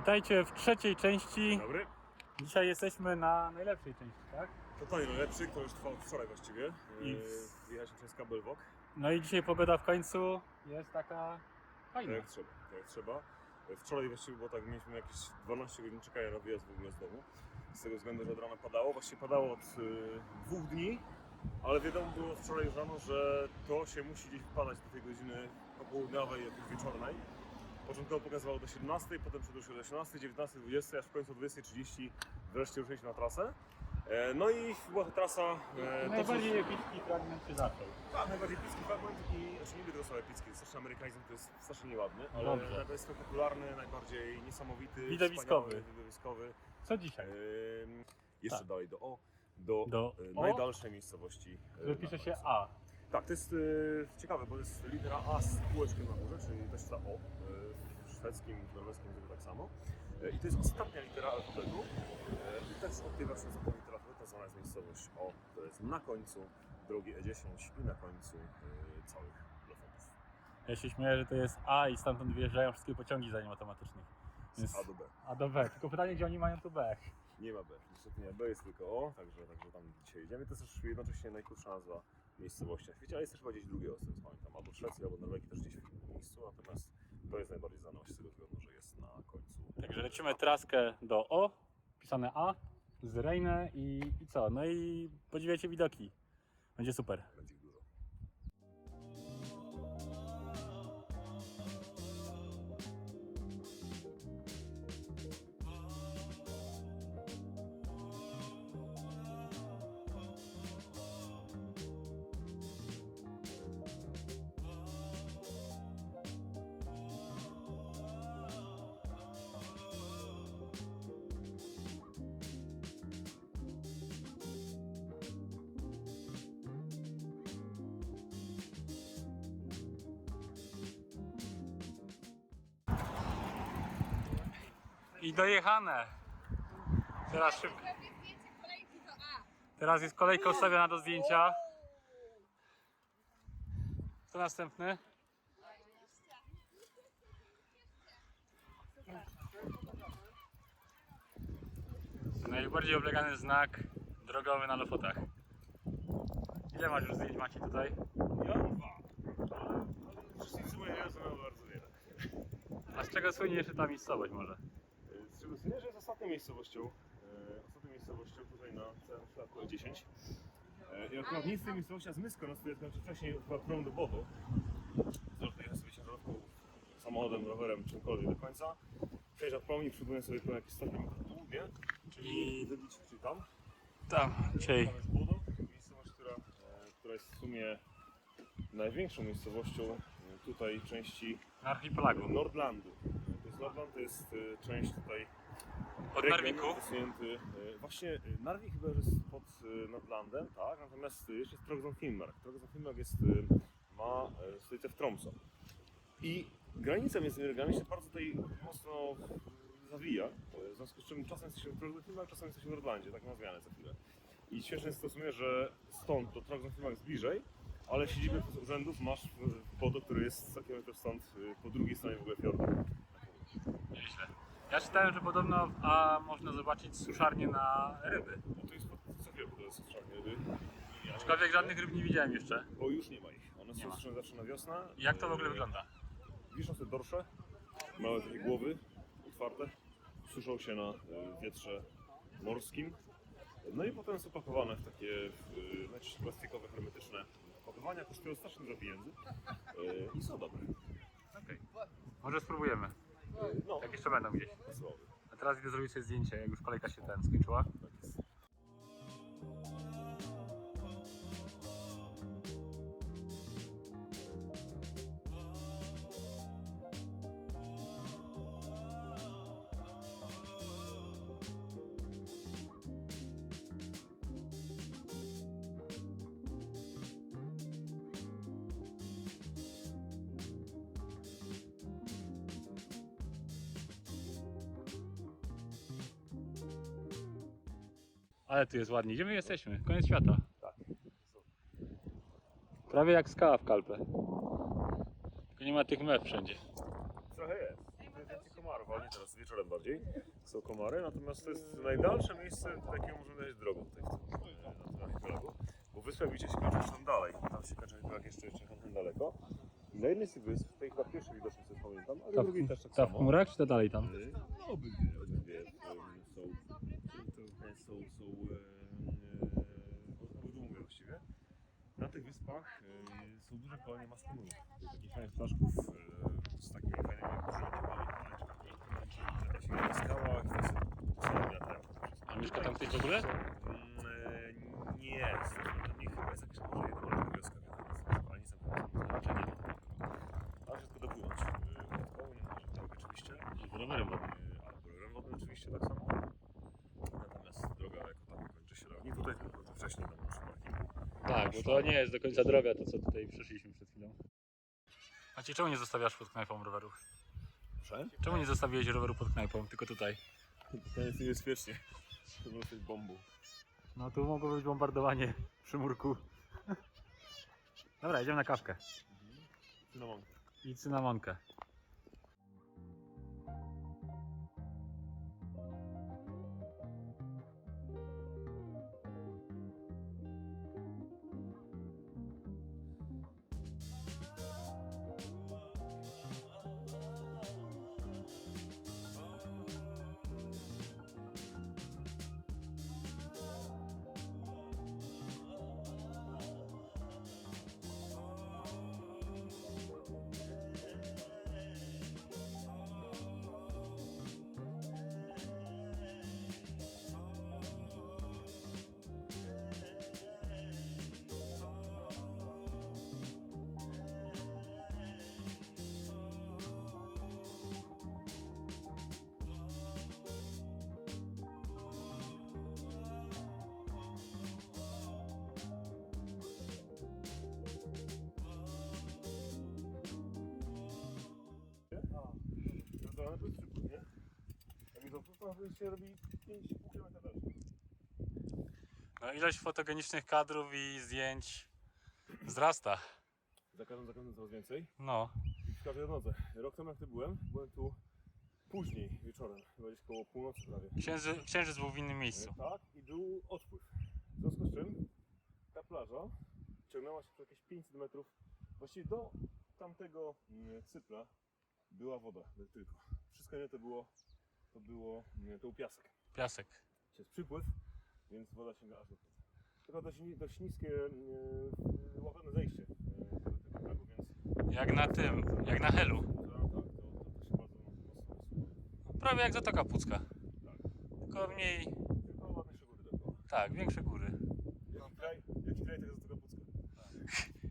Witajcie w trzeciej części. Dobry. Dzisiaj jesteśmy na najlepszej części, tak? Totalnie najlepszy, to już trwał od wczoraj właściwie. I- I wyjechaliśmy przez Kabelwok. No i dzisiaj pogoda w końcu jest taka Tak fajna. jak trzeba, tak jak trzeba. Wczoraj właściwie było tak, mieliśmy jakieś 12 godzin czekania na wyjazd w ogóle z domu. Z tego względu, że od rana padało. Właściwie padało od y, dwóch dni, ale wiadomo było wczoraj rano, że to się musi gdzieś wpadać do tej godziny popołudniowej, jakiejś wieczornej. Początkowo pokazywało do 17, potem przedłużyło do 18, 19, 20, aż w końcu o 20.30 wreszcie ruszyliśmy na trasę. E, No i była to trasa... e, to, Najbardziej epicki fragment się zaczął. tak, najbardziej epicki fragment i znaczy nie lubię tego słowa epicki, strasznie amerykanizm to jest strasznie nieładny, ale Dobrze. najbardziej spektakularny, najbardziej niesamowity, Widowiskowy. wspaniały, widowiskowy. Co dzisiaj? Ym, jeszcze Tak. dalej do O, do, Do y, O? najdalszej miejscowości. Który na pisze się końcu. A. Tak, to jest y, ciekawe, bo to jest litera A z kółeczkiem na górze, czyli też ta O. y, W szwedzkim, w norweskim języku tak samo. Y, I to jest ostatnia litera alfabetu. Y, I też od tej właśnie ostatniej litery alfabetu nazwana jest miejscowość O, to jest na końcu drogi E10 i na końcu y, całych lofotów. Ja się śmieję, że to jest A i stamtąd wyjeżdżają wszystkie pociągi za nim automatycznych. Więc Z A do B. A do B. Tylko pytanie, gdzie oni mają tu B? Nie ma B. Niestety nie. B jest tylko O, także, także tam dzisiaj jedziemy. To jest też jednocześnie najkrótsza nazwa miejscowości na świecie, ale jest też chyba gdzieś tego co pamiętam. Albo w Szwecji, albo Norwegii też gdzieś w innym miejscu, natomiast to jest najbardziej znana właśnie z tego względu, że jest na końcu. Także lecimy traskę do O, pisane A, z Rejne i, i co? No i podziwiajcie widoki. Będzie super. Będzie I dojechane. Teraz szybko. Teraz jest kolejka ustawiona do zdjęcia. Kto następny? Najbardziej oblegany znak drogowy na Lofotach. Ile masz już zdjęć Maciej tutaj? Ja dwa. Ale wszyscy moje jazdy mają bardzo wiele. A z czego słynie jeszcze ta miejscowość może? Słynie, że jest ostatnią miejscowością, e, ostatnią miejscowością tutaj na całym szlaku E10. E, I akurat nie z tej miejscowości, a z Myskonos, to jest znaczy wcześniej akurat prom do Bodo. Zresztą jechać sobie ciężarówką, samochodem, rowerem, czymkolwiek do końca. Przejeżdża prom i przybuduje sobie po jakieś 100 km południe, czyli wybić, czyli tam. Tam, dzisiaj. Tam jest Bodo, miejscowość, która, e, która jest w sumie największą miejscowością e, tutaj części Na archipelagu. Nordlandu. Jest Nordland, to jest e, część tutaj Od region Narwiku. wysunięty. e, Właśnie e, Narvik chyba jest pod Nordlandem, tak, natomiast jeszcze jest Trogson-Finnmark. Trogson-Finnmark jest, e, ma e, stolicę w Tromsø. I granica między regionami się bardzo tutaj mocno zawija, w związku z czym czasem jesteśmy w Trogson-Finnmark, czasem jesteśmy w Nordlandzie, tak na zmianę za chwilę. I śmieszne jest to w sumie, że stąd do Trogson-Finnmark jest bliżej, ale siedzibę urzędów masz w Bodo, który jest całkiem metrów stąd, po drugiej stronie w ogóle fiordu. Ja czytałem, że podobno w A można zobaczyć suszarnię na ryby. No to jest pod bo to jest suszarnie ryby. I Aczkolwiek żadnych ryb nie widziałem jeszcze. Bo już nie ma ich. One Nie są ma. suszone zawsze na wiosnę. Jak to w ogóle E, wygląda? Wiszą sobie dorsze, małe takie głowy, otwarte. Suszą się na e, wietrze morskim. No i potem są pakowane w takie e, najczęściej plastikowe, hermetyczne opakowania. Kosztują strasznie dużo pieniędzy e, i są dobre. Okej. Może spróbujemy, jak jeszcze będą gdzieś. A teraz idę zrobić sobie zdjęcie, jak już kolejka się ten skończyła. Ale tu jest ładnie. Gdzie my jesteśmy? Koniec świata. Tak. Prawie jak skała w Kalpę. Tylko nie ma tych mew wszędzie. Trochę jest. To jest więcej komarów, aktualnie teraz wieczorem bardziej, są komary, natomiast to jest najdalsze miejsce, do jakiego możemy dojść drogą tutaj w tym, archipelagu. Bo wyspa widzicie się kończy tam dalej, tam się kończy archipelag jeszcze, jeszcze tam daleko. I na jednej z tych wysp, tej chyba pierwszej widocznej, co pamiętam, ale Ta, drugiej też tak ta w chmurach, czy ta dalej tam? No, obydwie, obydwie em, są, to są, są e, e, właściwie. Na tych wyspach e, są duże kolonie maskonów, takich fajnych ptaszków e, z takimi fajnymi które się na skałach, to jest całe. A mieszka tam ktoś w ogóle? E, Nie, to nie chyba jest jakaś może jedna wioska, ale nic tam raczej nie ma. Ale wszystko dopłynąć. Łódką, nie może tak oczywiście. Rowerem wodnym. E, Albo rowerem wodnym oczywiście tak samo. Natomiast droga jako taka kończy się nie tutaj, tylko to wcześniej tam przy parkingu. Tak, bo to nie jest do końca droga, to co tutaj przeszliśmy przed chwilą. Macie, czemu nie zostawiasz pod knajpą roweru? Proszę? Czemu nie zostawiłeś roweru pod knajpą, tylko tutaj? To jest niebezpiecznie. To może być bombą. No tu mogło być bombardowanie przy murku. Dobra, idziemy na kawkę Cynamon. i cynamonkę. Na plus trzy nie? Jak jest oprócz, to się robi 5,5 km dalej. No ilość fotogenicznych kadrów i zdjęć wzrasta. Za każdym zakątem coraz więcej. No, I w każdej nodze. Rok temu jak ty byłem, byłem tu później, wieczorem, chyba gdzieś koło północy prawie. księży, księżyc był w innym miejscu. E, Tak, i był odpływ. W związku z czym ta plaża ciągnęła się przez jakieś 500 metrów. Właściwie do tamtego mm, cypla była woda tylko. Wszystko inne to było, to było, mm, to był piasek. Piasek. Jest przypływ, więc woda sięga aż do końca. Tylko dość, ni- dość niskie, yy, łagodne zejście do tego brzegu, więc Jak na tym, jak na Helu. to, tak, to, to, to się bardzo mocno wysłucha. Prawie jak Zatoka Pucka. Tak. Tylko mniej, Tylko ładniejsze góry dookoła. tak, większe góry. Jaki kraj, jaki kraj tego Zatoka Pucka?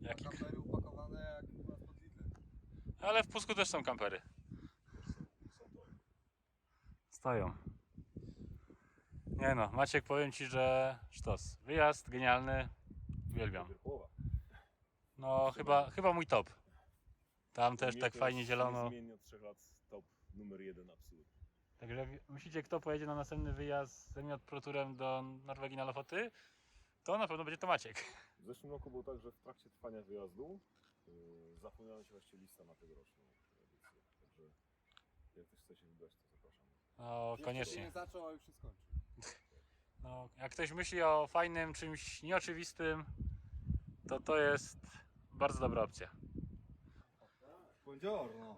Jaki... Kampery upakowane jak u nas pod Lidlem. Ale w Pucku też są kampery. Stoją. Nie no, Maciek, powiem Ci, że sztos. Wyjazd genialny. Uwielbiam. No, chyba, chyba mój top. Tam też Mnie tak fajnie zielono. Niezmiennie od 3 lat top numer jeden absolutnie. Także jak myślicie, kto pojedzie na następny wyjazd z Emiot Proturem do Norwegii na Lofoty, to na pewno będzie to Maciek. W zeszłym roku było tak, że w trakcie trwania wyjazdu yy, zapomniała się właściwie lista na tegoroczną edycję. Także jak ktoś chce się wybrać, to. No, Jeszcze nie koniecznie. zaczął, a już się skończy. No, jak ktoś myśli o fajnym, czymś nieoczywistym, to to jest bardzo dobra opcja. Buongiorno.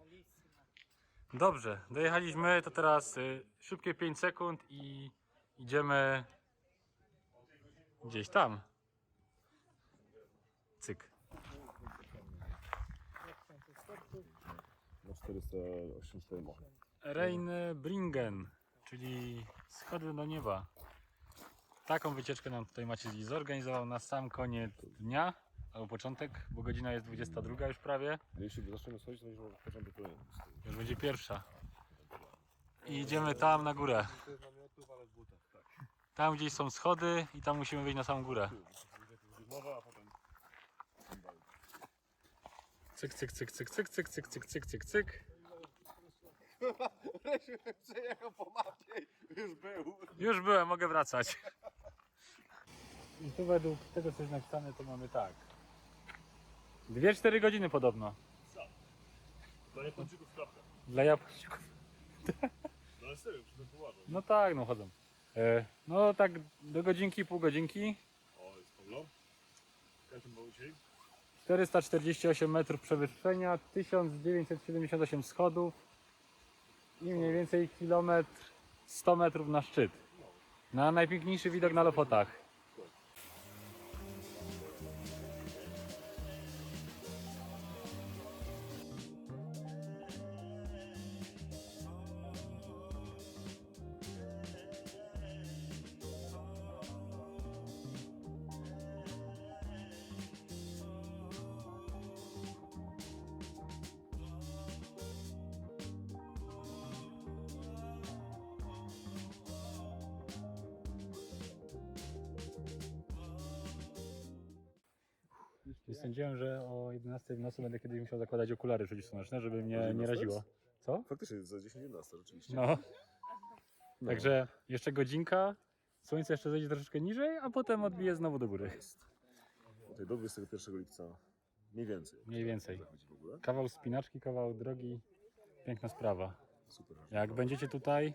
Dobrze, dojechaliśmy, to teraz y, szybkie 5 sekund i idziemy gdzieś tam. Cyk. Na 484 mo. Reinbringen, czyli schody do nieba. Taką wycieczkę nam tutaj Maciej zorganizował na sam koniec dnia, albo początek, bo godzina jest 22 już prawie. Jeśli zaczniemy schodzić, to już początek kolejny. Już będzie pierwsza. I idziemy tam na górę. Tam gdzieś są schody i tam musimy wyjść na samą górę. Mowa, a potem. Cyk, cyk, cyk, cyk, cyk, cyk, cyk, cyk, cyk, cyk, Rysiu przejechał po mapie już był. Już byłem, mogę wracać. I tu według tego co jest napisane to mamy tak. 2-4 godziny podobno. Dla Japończyków klapka. Dla Japończyków. No tak, no chodzą. E, no tak do godzinki, pół godzinki. O, jest Pawlo. Jak to było dzisiaj? 448 metrów przewyższenia, 1978 schodów i mniej więcej kilometr 100 metrów na szczyt. Na najpiękniejszy widok na Lofotach. I sądziłem, że o 11 w nocy będę kiedyś musiał zakładać okulary przeciwsłoneczne, żeby mnie nie 11 raziło. Co? Faktycznie jest za 10-11 rzeczywiście. No. Także jeszcze godzinka, słońce jeszcze zejdzie troszeczkę niżej, a potem odbije znowu do góry. Tutaj do 21 lipca mniej więcej. Mniej więcej. Zachodzi w ogóle. Kawał spinaczki, kawał drogi. Piękna sprawa. Super. Jak będziecie tutaj,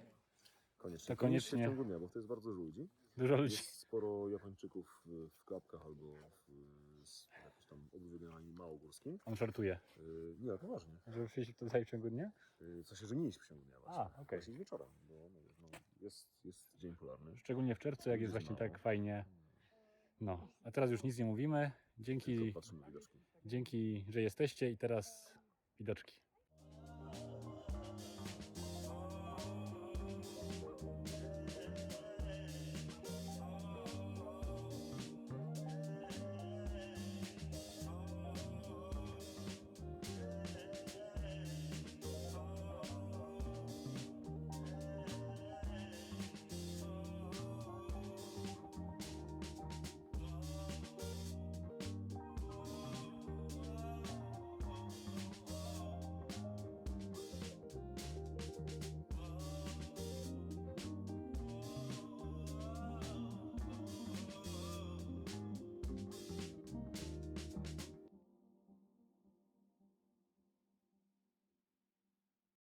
Koniecznie. to koniecznie. w ciągu dnia, bo to jest bardzo dużo ludzi. dużo ludzi. Jest sporo Japończyków w, klapkach albo w, tam obwygnaniu małogórskim. On żartuje. Yy, nie, ale poważnie. Żeby przyjść tutaj w ciągu dnia? Yy, w sensie, że nie iść w ciągu dnia właśnie. A, okej. Właśnie wieczorem, bo no, no, jest, jest dzień polarny. Szczególnie w czerwcu, jak jest Ludzi właśnie mało. tak fajnie. No, a teraz już nic nie mówimy. Dzięki, Tylko patrzymy widoczki. dzięki, że jesteście i teraz widoczki.